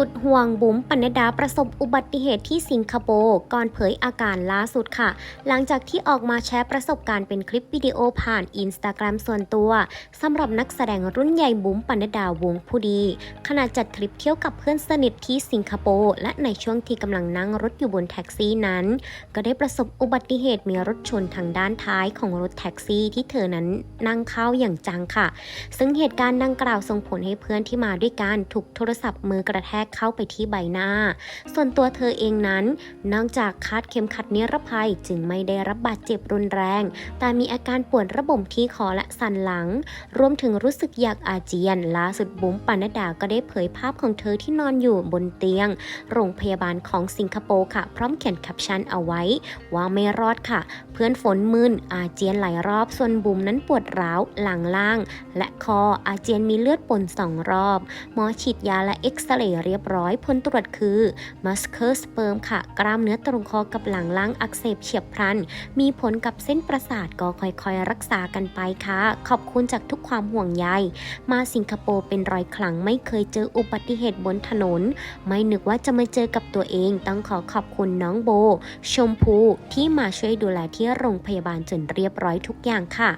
สุดห่วงบุ๋มปนัดดาประสบอุบัติเหตุที่สิงคโปร์ก่อนเผยอาการล่าสุดค่ะ หลังจากที่ออกมาแชร์ประสบการณ์เป็นคลิปวิดีโอผ่านอินสตาแกรมส่วนตัวสำหรับนักแสดงรุ่นใหญ่บุ๋มปนัดดาวงผู้ดี ขณะจัดทริปเที่ยวกับเพื่อนสนิทที่สิงคโปร์และในช่วงที่กำลังนั่งรถอยู่บนแท็กซี่นั้น ก็ได้ประสบอุบัติเหตุมีรถชนทางด้านท้ายของรถแท็กซี่ที่เธอนั้นนั่งเข้าอย่างจังค่ะ ซึ่งเหตุการณ์ดังกล่าวส่งผลให้เพื่อนที่มาด้วยกันถูกโทรศัพท์มือกระแทกเข้าไปที่ใบหน้า ส่วนตัวเธอเองนั้น นอกจากคาดเข็มขัดนิรภัยจึงไม่ได้รับบาดเจ็บรุนแรง แต่มีอาการปวดระบบที่คอและสันหลัง รวมถึงรู้สึกอยากอาเจียน ล่าสุดบุ๋มปานดาก็ได้เผยภาพของเธอที่นอนอยู่บนเตียง โรงพยาบาลของสิงคโปร์ค่ะ พร้อมเขียนแคปชั่นเอาไว้ ว่าไม่รอดค่ะ พื่อนฝนมึนอาเจียนหลายรอบ ส่วนบุ๋มนั้นปวดร้าวหลังล่าง และคออาเจียนมีเลือดปนสองรอบ หมอฉีดยาและเอ็กซเรย์เรียบร้อยผลตรวจคือมัสเ e อร์สเปิร์มค่ะ กล้ามเนื้อตรงคอกับหลังล่างอักเสบเฉียบพลัน มีผลกับเส้นประสาทก็ค่อยๆ รักษากันไปค่ะ ขอบคุณจากทุกความห่วงใยมาสิงคโปร์เป็นรอยครั้งไม่เคยเจออุบัติเหตุบนถนน ไม่นึกว่าจะมาเจอกับตัวเอง ต้องขอขอบคุณน้องโบ ชมพูที่มาช่วยดูแลที่โรงพยาบาลจนเรียบร้อยทุกอย่างค่ะ